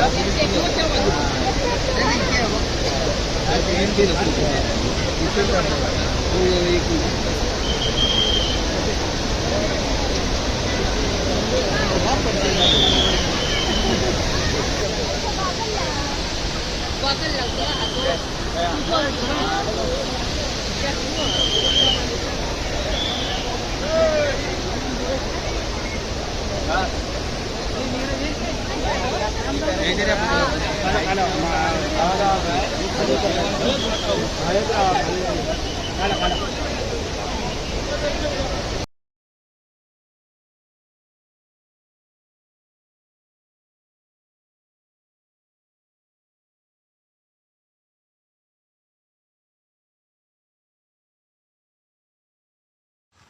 Thank.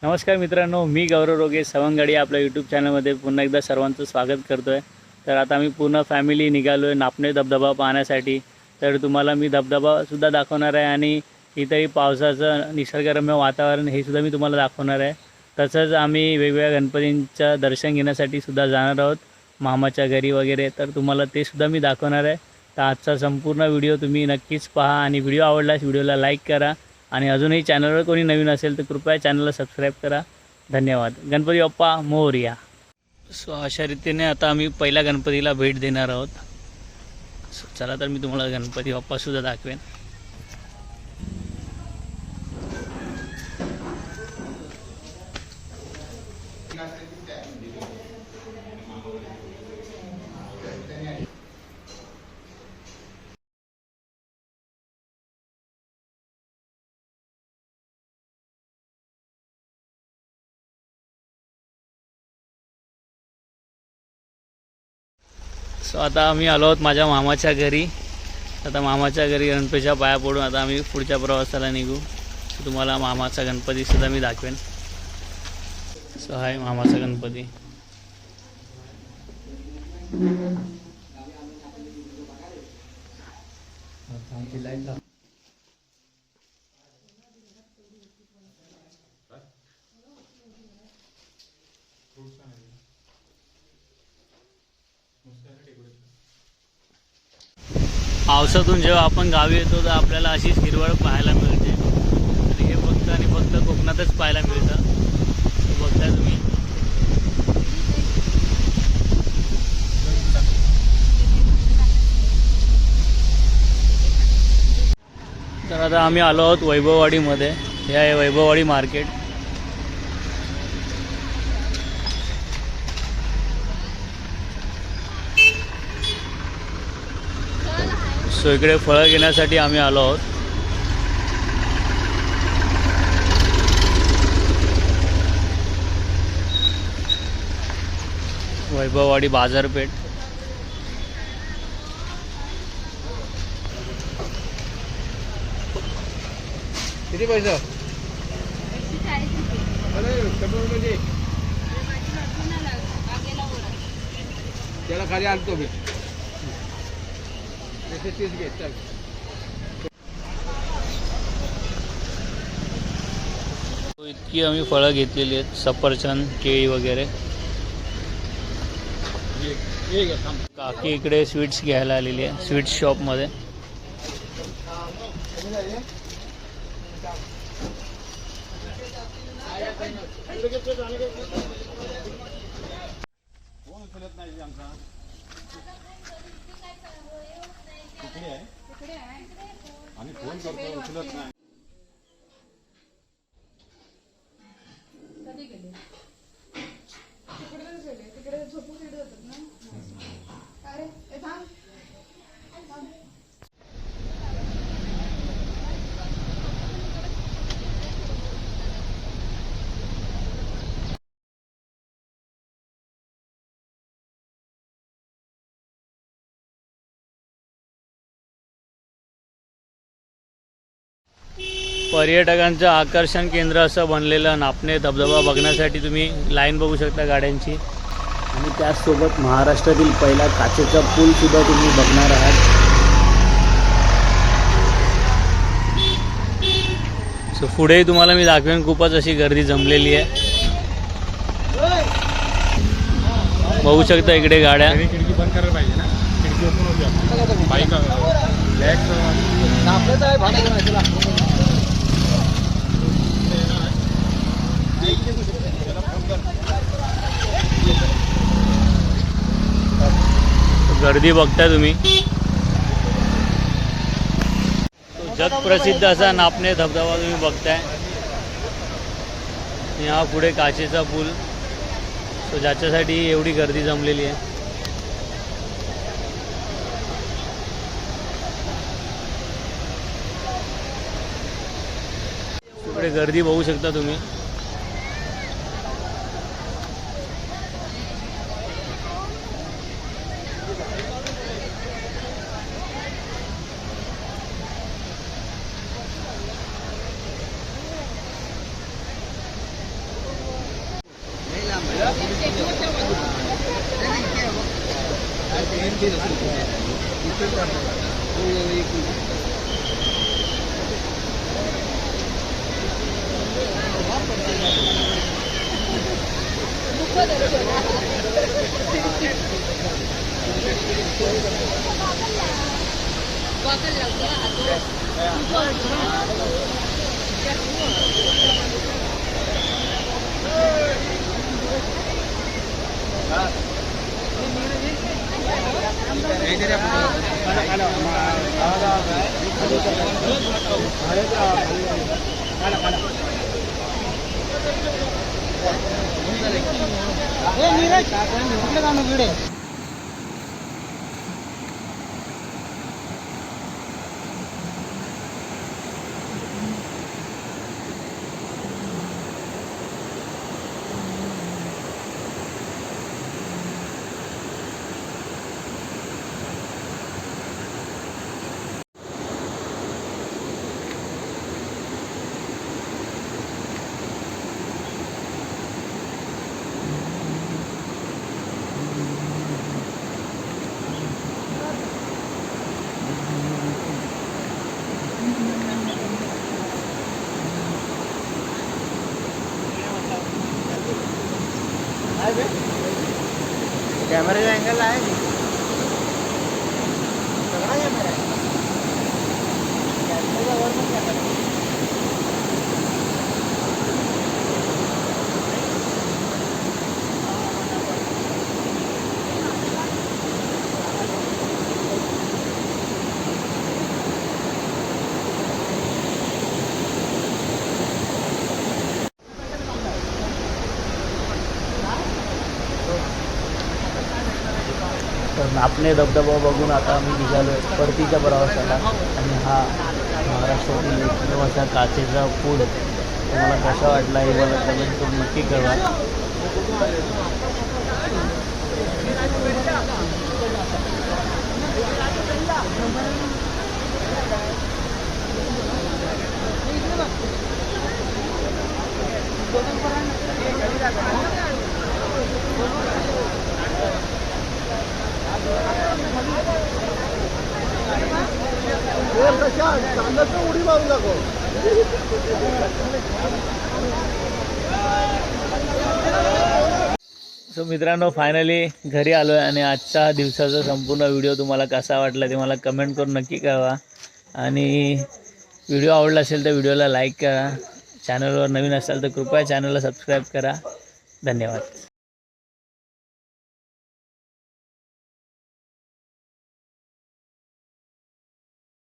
नमस्कार मित्रांनो मी गौरव रोगे सवंगडी आपल्या यूट्यूब चॅनलमध्ये पुन्हा एकदा सर्वांचं स्वागत करतो आहे तर आता आम्ही पूर्ण फॅमिली निघालो आहे नापणे धबधबा पाहण्यासाठी. तर तुम्हाला मी धबधबासुद्धा दाखवणार आहे आणि इथंही पावसाचं निसर्गरम्य वातावरण हे सुद्धा मी तुम्हाला दाखवणार आहे. तसंच आम्ही वेगवेगळ्या गणपतींचं दर्शन घेण्यासाठी सुद्धा जाणार आहोत. मामाच्या घरी वगैरे तर तुम्हाला ते सुद्धा मी दाखवणार आहे. तर आजचा संपूर्ण व्हिडिओ तुम्ही नक्कीच पहा आणि व्हिडिओ आवडल्यास व्हिडिओला लाईक करा आणि अजूनही चॅनलवर कोणी नवीन असेल तर कृपया चॅनलला सबस्क्राईब करा. धन्यवाद. गणपती बाप्पा मोरया. सो अशा रीतीने आता आम्ही पहिल्या गणपतीला भेट देणार आहोत. सो चला तर मी तुम्हाला गणपती बाप्पासुद्धा दाखवेन. सो आता आम्ही आलो आहोत माझ्या मामाच्या घरी. आता मामाच्या घरी गणपतीच्या पाया पडून आता आम्ही पुढच्या प्रवासाला निघू. सो तुम्हाला मामाचा गणपतीसुद्धा मी दाखवेन. सो हाय मामाचा गणपती. पावसातून जेव्हा आपण गावी येतो तर आपल्याला अशीच हिरवळ पाहायला मिळते. आणि हे फक्त आणि फक्त कोकणातच पाहायला मिळतं. बघताय बघता तुम्ही. तर आता आम्ही आलो आहोत वैभववाडीमध्ये. हे आहे वैभववाडी मार्केट. सो इकडे फळं घेण्यासाठी आम्ही आलो आहोत. वैभववाडी बाजारपेठ. किती पैसा? म्हणजे? त्याला खाली आणतो मी. तीस घे So, इतकी आम्ही फळं घेतलेली आहेत सफरचंद केळी वगैरे. काकी इकडे स्वीट्स घ्यायला आलेली आहे स्वीट शॉपमध्ये. आम्ही फोन करतो उचलत नाही. पर्यटकांचं आकर्षण केंद्र असं बनलेलं नापणे धबधबा बघण्यासाठी तुम्ही लाईन बघू शकता गाड्यांची. आणि त्याचसोबत महाराष्ट्रातील पहिला काचेचा पूलसुद्धा तुम्ही बघणार आहात. सो पुढेही तुम्हाला मी दाखवेन खूपच अशी गर्दी जमलेली आहे. बघू शकता इकडे गाड्या. खिडकी बंद करायला पाहिजे ना. खिडकी बाईक गर्दी बघताय तुम्ही. जगप्रसिद्ध असा नापणे धबधबा तुम्ही बघताय. आणि हा पुढे काचेचा पूल. सो ज्याच्यासाठी एवढी गर्दी जमलेली आहे. पुढे गर्दी बघू शकता तुम्ही. não नीरज इकडे जाणं भिडे कॅमेऱ्याचा अँगल आहे. तर नापणे धबधबा बघून आता आम्ही निघालो आहे. परतीच्या प्रवासाला. आणि हा महाराष्ट्रातील एकमेव असा काचेचा पूल. तुम्हाला कसा वाटला हे मला कमेंट करून नक्की कळवा. उडी मारून दाखव सो मित्रांनो फायनली घरी आलो आहे आणि आजचा दिवसाचा संपूर्ण व्हिडिओ तुम्हाला कसा वाटला ते मला कमेंट करून नक्की कळवा. आणि व्हिडिओ आवडला असेल तर व्हिडिओला लाईक करा. चॅनलवर नवीन असाल तर कृपया चॅनलला सबस्क्राईब करा. धन्यवाद.